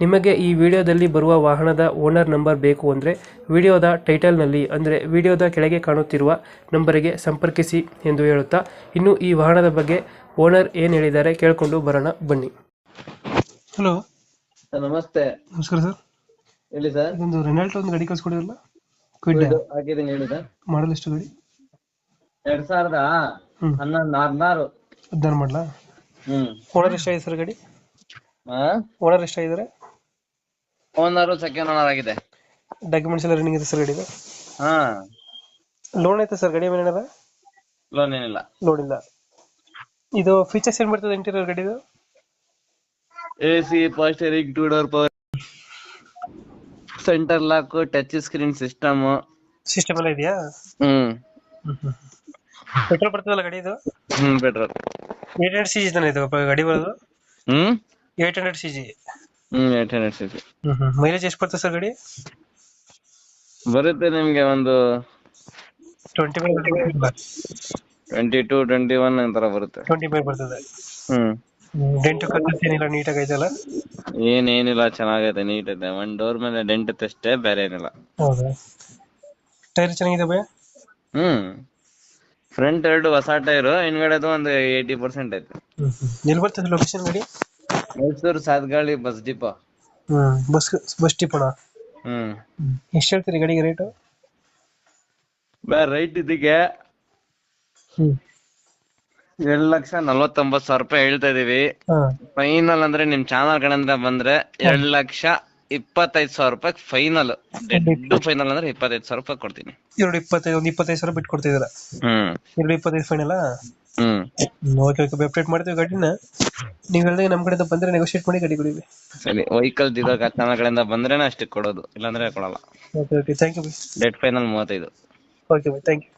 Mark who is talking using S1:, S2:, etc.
S1: ನಿಮಗೆ ಈ ವಿಡಿಯೋದಲ್ಲಿ ಬರುವ ವಾಹನದ ಓನರ್ ನಂಬರ್ ಬೇಕು ಅಂದರೆ ವಿಡಿಯೋದ ಟೈಟಲ್ನಲ್ಲಿ ಅಂದರೆ ವಿಡಿಯೋದ ಕೆಳಗೆ ಕಾಣುತ್ತಿರುವ ನಂಬರಿಗೆ ಸಂಪರ್ಕಿಸಿ ಎಂದು ಹೇಳುತ್ತಾ ಇನ್ನು ಈ ವಾಹನದ ಬಗ್ಗೆ ಓನರ್ ಏನು ಹೇಳಿದ್ದಾರೆ ಕೇಳಿಕೊಂಡು ಬರೋಣ ಬನ್ನಿ. ಹಲೋ.
S2: ಸರ್ ನಮಸ್ತೆ.
S1: ನಮಸ್ಕಾರ ಸರ್.
S2: ಹೇಳಿ ಸರ್.
S1: ಇದೊಂದು ರೆನಾಲ್ಟ್ ಒಂದು ಗಾಡಿ ಕಳ್ಸ್ಕೊಡಿರಲ್ಲ
S2: ಇದು ಹಾಕಿದ್ದೀನಿ ಹೇಳಿ ಸರ್.
S1: ಮಾಡಲ್ ಎಷ್ಟು ಗಾಡಿ?
S2: ಎರಡ್ ಸಾವಿರದ
S1: ಹ್ಮ್.
S2: ಹನ್ನೊಂದು ಹದಿನಾರು
S1: ಹದಿನಾರು ಮಾಡಲಾ?
S2: ಹ್ಮ್.
S1: ಓನರ್ ಎಷ್ಟಾಗಿದೆ ಸರ್ ಗಾಡಿ?
S2: ಹಾ
S1: ಓನರ್ ಎಷ್ಟಾಗಿದ್ದಾರೆ?
S2: ಓನರು ಸೆಕೆಂಡ್ ಓನರ್ ಆಗಿದೆ.
S1: ಡಾಕ್ಯುಮೆಂಟ್ಸ್ ಎಲ್ಲ ರನ್ನಿಂಗ್ ಇದೆ ಸರ್ ಗಾಡಿದು?
S2: ಹಾ.
S1: ಲೋನ್ ಐತೆ ಸರ್ ಗಾಡಿ ಮೇಲೆ ಏನಾರ?
S2: ಲೋನ್ ಏನಿಲ್ಲ.
S1: ಲೋನ್ ಇಲ್ಲ. ಇದು ಫೀಚರ್ಸ್ ಏನ್ ಬರ್ತದೆ ಇಂಟೀರಿಯರ್ ಗಾಡಿದು?
S2: A C first steering two door power centre lock touch screen system
S1: system ಎಲ್ಲ ಇದೆಯಾ?
S2: ಹ್ಮ್.
S1: ಪೆಟ್ರೋಲ್ ಬರ್ತದಲ್ಲ ಗಾಡಿ ಇದು
S2: ಹ್ಮ್ petrol
S1: eight hundred C G ತಾನೆ ಇದು ಗಾಡಿ ಬರೋದು?
S2: ಹ್ಮ್?
S1: ಏಟ್ ಹಂಡ್ರೆಡ್ ಸಿ ಜಿ
S2: ಹ್ಮ್ ಏಟ್ ಹಂಡ್ರೆಡ್ ಸಿ
S1: ಮೈಲೇಜ್ ಎಷ್ಟು ಬರ್ತದೆ ಸರ್ ಗಾಡಿ?
S2: ಬರುತ್ತೆ ನಿಮಗೆ ಒಂದು
S1: twenty
S2: twenty two twenty one ತರ ಬರುತ್ತೆ.
S1: ಟ್ವೆಂಟಿ ಫೈವ್ ಬರ್ತದೆ.
S2: ಹ್ಮ್.
S1: ಡೆಂಟು ಕಲರ್ಸ್ ಏನಿಲ್ಲ ನೀಟಾಗಿ ಐತಲ್ಲ?
S2: ಏನೇನಿಲ್ಲ ಚೆನ್ನಾಗೈತೆ ನೀಟ್ ಐತೆ ಒಂದ್ ಡೋರ್ ಮೇಲೆ ಡೆಂಟ್ ಅಷ್ಟೇ ಬೇರೆ ಏನಿಲ್ಲ.
S1: ಹೌದಾ? ಟೈರ್ ಚೆನ್ನಾಗಿದೆ ಭಯ?
S2: ಹ್ಮ್. ಫ್ರಂಟ್ ಎರಡು ಹೊಸ ಟೈರ್ ಹಿಂದ್ಗಡೆದು ಒಂದು ಏಯ್ಟಿ ಪರ್ಸೆಂಟ್ ಐತೆ.
S1: ಎಲ್ಲಿ ಬರ್ತದೆ ಲೊಕೇಶನ್ ಗಾಡಿ?
S2: ಮೈಸೂರು ಸಾದ್ಗಾಳಿ ಬಸ್ ಡಿಪೋ.
S1: ಹ್ಮ್ ಬಸ್ ಬಸ್ ಟಿಪ್ಪಣ
S2: ಹ್ಮ್.
S1: ಎಷ್ಟು ಹೇಳ್ತೀರಿ ಗಡಿಗೆ ರೇಟು
S2: ಬೇ ರೈಟ್ ಇದಕ್ಕೆ
S1: ಹ್ಮ್.
S2: ಎರಡ್ ಲಕ್ಷ ನಲ್ವತ್ತೊಂಬತ್ತು ಸಾವಿರ ರೂಪಾಯಿ ಹೇಳ್ತಾ ಇದೀವಿ.
S1: ಹಾ.
S2: ಫೈನಲ್ ಅಂದ್ರೆ ನಿಮ್ ಚಾನಲ್ ಕಡೆಯಿಂದ ಬಂದ್ರೆ ಎರಡ್ ಲಕ್ಷ ಇಪ್ಪತ್ತೈದು ಸಾವಿರ ರೂಪಾಯಿ ಫೈನಲ್ ಡೆಡ್ ಫೈನಲ್ ಅಂದ್ರೆ ಇಪ್ಪತ್ತೈದು ಸಾವಿರ ರೂಪಾಯಿ ಕೊಡ್ತೀನಿ.
S1: ಎರಡು ಇಪ್ಪತ್ತೈದು ಒಂದು ಇಪ್ಪತ್ತೈದು ಸಾವಿರ ಬಿಟ್ಟು ಕೊಡ್ತಿದ್ದೀರಾ?
S2: ಹ್ಮ್.
S1: ಎರಡು ಇಪ್ಪತ್ತೈದು ಫೈನಲ್ಲ
S2: ಹ್ಮ್.
S1: ಓಕೆ ಓಕೆ ಅಪ್ಡೇಟ್ ಮಾಡ್ತೀವಿ ಗಾಡಿನ ನೀವು ಹೇಳಿದಾಗ ನಮ್ಮ ಕಡೆಯಿಂದ ಬಂದ್ರೆ ನೆಗೋಷಿಯೇಟ್ ಮಾಡಿ ಗಾಡಿ ಕೊಡಿ.
S2: ಸರಿ ವೆಹಿಕಲ್ ಬಂದ್ರೇನೆ ಅಷ್ಟಕ್ಕೆ ಕೊಡೋದು ಇಲ್ಲಾಂದ್ರೆ ಕೊಡಲ್ಲ.
S1: Okay okay thank you
S2: dead final ಮೂವತ್ತೈದು.
S1: Okay bye thank you